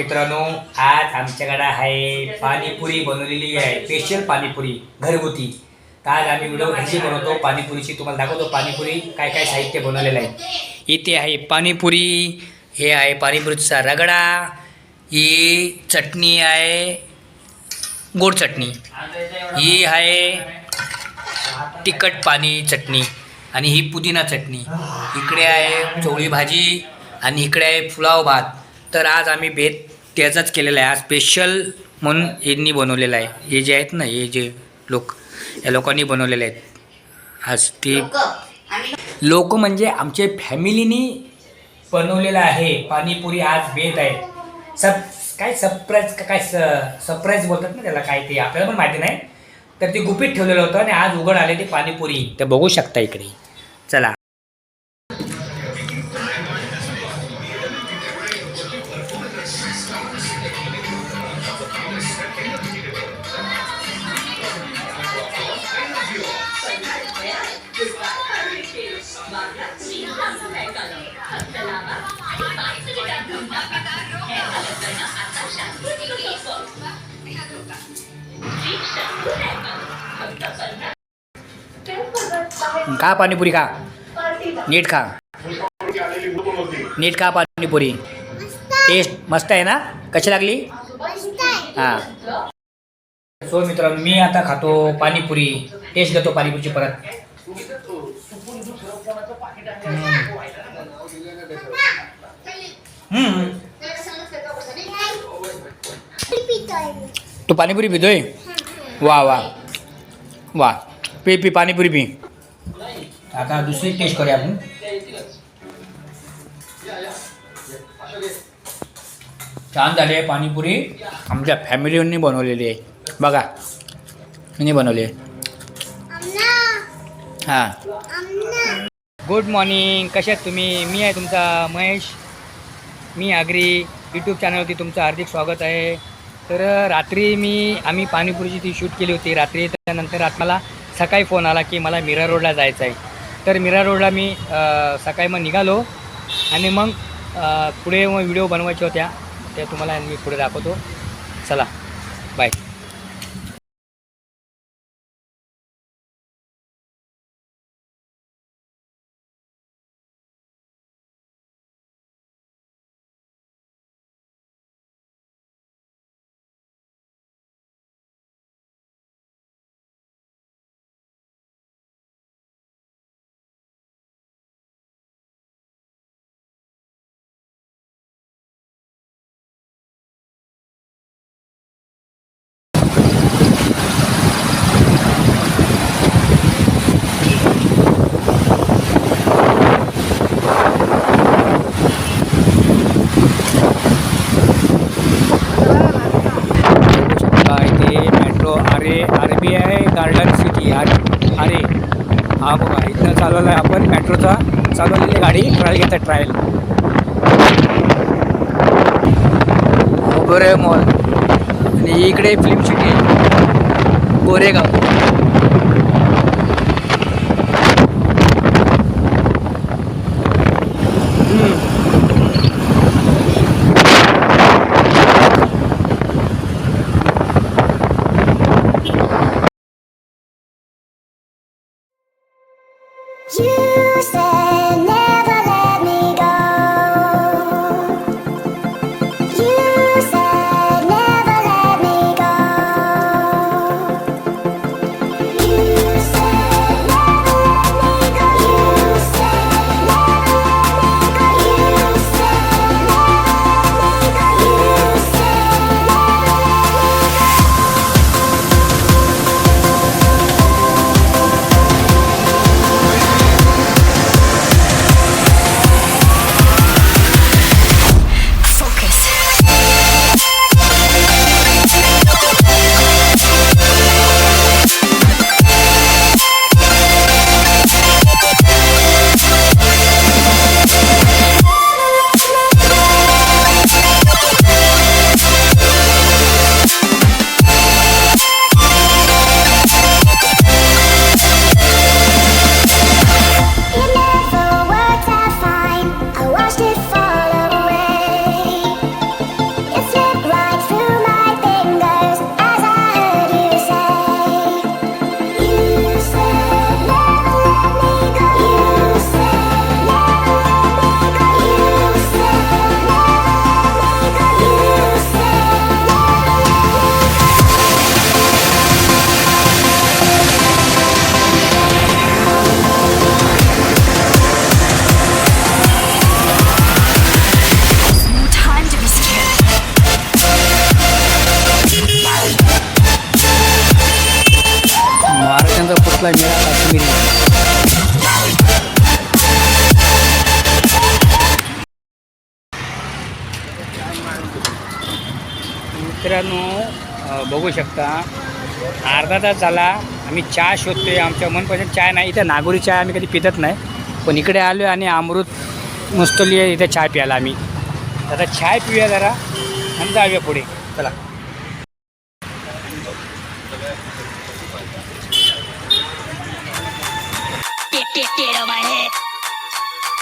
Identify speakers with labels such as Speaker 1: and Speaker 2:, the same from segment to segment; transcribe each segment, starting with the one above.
Speaker 1: मित्रांनो आज आमच्याकडे आहे पाणीपुरी बनवलेली आहे. स्पेशल पाणीपुरी घरगुती. तर आज आम्ही व्हिडिओ कशी बनवतो. पाणीपुरीची तुम्हाला दाखवतो पाणीपुरी काय काय साहित्य बनवलेलं आहे. इथे आहे पाणीपुरी हे आहे पाणीपुरीचा रगडा ही चटणी आहे गोड चटणी. ही आहे तिखट पाणी चटणी आणि ही पुदिना चटणी. इकडे आहे चवळी भाजी आणि इकडे आहे पुलाव भात. तर आज आम्ही बेत त्याचाच केलेला आहे. आज स्पेशल म्हणून यांनी बनवलेलं आहे. हे जे आहेत ना हे जे लोक या लोकांनी बनवलेले आहेत. आज ते लोक म्हणजे आमचे फॅमिलीनी बनवलेलं आहे. पाणीपुरी आज बेत आहे. सब काय सरप्राईज काय सरप्राईज बोलतात ना त्याला काय ते आपल्याला पण माहिती नाही. तर ते गुपित ठेवलेलं होतं आणि आज उघड आले ते पाणीपुरी. ते बघू शकता इकडे. चला. खा पाणीपुरी खा। नीट खा। नीट खा पाणीपुरी टेस्ट मस्त आहे ना? कशी लागली? हाँ। सो मित्रांनो, मी आता खातो पाणीपुरी टेस्ट घेतो परत. हम्म. तू पाणीपुरी पितोय? वा वा. वा. पी पी पाणीपुरी पी. आता दुसरी टेस्ट करूया आपण. छान झाली आहे पाणीपुरी. आमच्या फॅमिलीने बनवलेली आहे. बघा. मी बनवली आहे. हां. गुड मॉर्निंग कसे आहेत तुम्ही? मी आहे तुमचा महेश. मी आगरी. यूट्यूब चॅनलवरती तुमचं हार्दिक स्वागत आहे. तर रात्री मी आम्ही पाणीपुरीची ती शूट केली होती. रात्री त्यानंतर आता मला सकाळी फोन आला की मला मीरा रोडला जायचं आहे तर मीरा रोडला मी सकाळी मग निघालो आणि मग पुढे मग व्हिडिओ बनवायच्या होत्या त्या तुम्हाला मी पुढे दाखवतो. चला बाय शकता इथे metro Aarey R B I garden city R Aarey हा बघा इथं चालवलं आहे आपण मेट्रोचा चालवलेली गाडी ट्रायल घेतात ट्रायल गोरे मॉल. आणि इकडे फिल्म सिटी गोरेगाव
Speaker 2: आपला
Speaker 1: मित्रांनो बघू शकता अर्धा तास झाला आम्ही चहा शोधतोय आमच्या मनपसंत चाय नाही इथं नागोरी चहा आम्ही कधी पितत नाही पण इकडे आलो आणि अमृत मुस्तली इथे चहा प्यायला आम्ही. आता चहा पिऊया जरा आणि जाऊया पुढे. चला.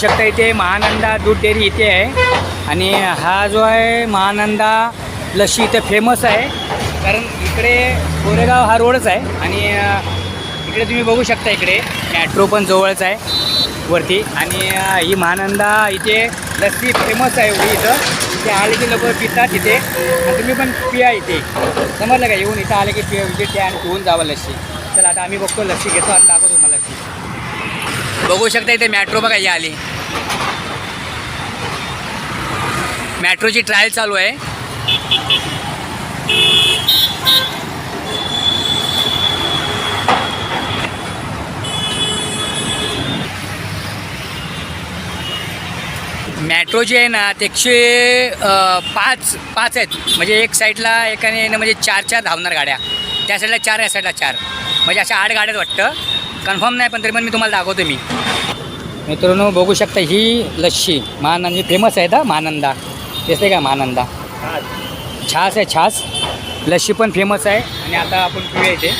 Speaker 1: शकता इथे महानंदा दूध डेअरी इथे आहे. आणि हा जो आहे महानंदा लस्सी इथे फेमस आहे. कारण इकडे कोरेगाव हा रोडच आहे. आणि इकडे तुम्ही बघू शकता इकडे मॅट्रो पण जवळच आहे वरती. आणि ही महानंदा इथे लस्सी फेमस आहे एवढी इथं. इथे आले की लोक पितात इथे. आणि तुम्ही पण पिया इथे. समजलं का? येऊन इथं आले की पिया विजिट द्या आणि पिऊन जावं लस्सी. चला आता आम्ही बघतो लस्सी घेतो आणि दाखवतो तुम्हाला लस्सी. बघू शकता इथे मॅट्रो बघा या आली. मॅट्रोची ट्रायल चालू आहे. मॅट्रो जी आहे ना ते एकशे पाच पाच आहेत. म्हणजे एक साईडला एकाने म्हणजे चार चार धावणार गाड्या. त्या साईडला चार या साईडला चार. म्हणजे अशा आठ गाड्यात वाटतं. कन्फर्म नाही पण तरी पण मी तुम्हाला दाखवतो मी. मित्रांनो बघू शकता ही लस्सी महानंद फेमस आहे ना महानंदा दिसते का महानंदा छास. आहे छास. लस्सी पण फेमस आहे. आणि आता आपण पिऊया इथे.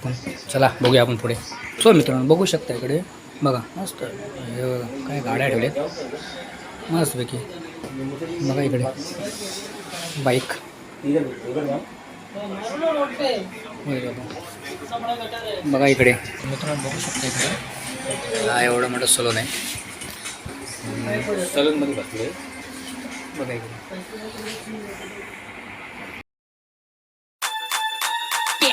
Speaker 1: आपण. चला बघूया आपण पुढे. सो मित्रांनो बघू शकता इकडे. बघा मस्त. हे बघा, काय गाड्या ठेवल्यात. मस्तपैकी. बघा इकडे. बाईक. बघा इकडे. मित्रांनो बघू शकता इकडे. हा एवढं मोठं सलून आहे. सलूनमध्ये बसलो बघा इकडे.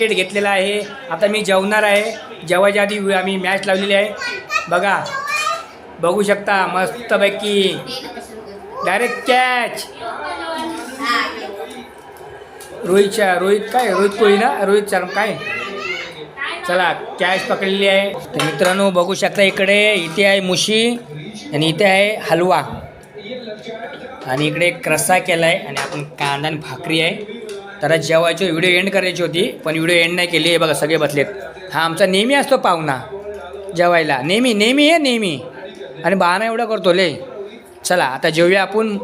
Speaker 1: Wicket घेतलेला आहे. आता मी जेवणार आहे. जेवायच्या आधी आम्ही मॅच लावलेली आहे. बघा. बघू शकता मस्तपैकी. डायरेक्ट कॅच रोहितच्या रोहित काय? रोहित कोहली ना? रोहित शर्मा काय? चला कॅच पकडलेली आहे. तर मित्रांनो बघू शकता इकडे. इथे आहे मुशी आणि इथे आहे हलवा. आणि इकडे एक रस्सा केला आहे आणि आपण कांदा आणि भाकरी आहे. तर आज जेवायची व्हिडिओ एंड करायची होती पण व्हिडिओ एंड नाही केली हे बघा सगळे बसलेत. हा आमचा नेहमी असतो पाहुणा जेवायला. नेहमी नेहमी आहे नेहमी. आणि बहाणा एवढं करतो ले चला आता जेवूया आपण.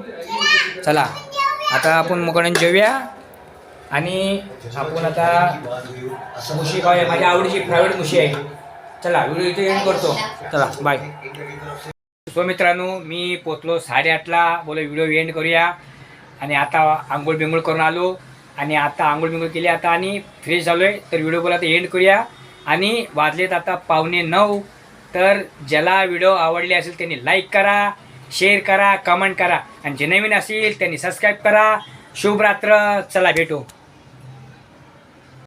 Speaker 1: चला आता आपण मुकडून जेवूया. आणि आपण आता मुशी खाऊया. माझ्या आवडीची फेवरेट मुशी आहे. चला व्हिडिओ इथे एंड करतो. चला बाय सो मित्रांनो मी पोचलो साडेआठला. बोला व्हिडिओ एंड करूया. आणि आता आंघोळ बिंघोळ करून आलो. आणि आता आंघोळ बिंगोळ केली आता आणि फ्रेश झालो आहे तर व्हिडिओ बोला आता एंड करूया. आणि वाजलेत आता पावणे नऊ. तर ज्याला व्हिडिओ आवडले असेल त्यांनी लाईक करा शेअर करा कमेंट करा. आणि जे नवीन असेल त्यांनी सबस्क्राईब करा. शुभरात्र. चला भेटू.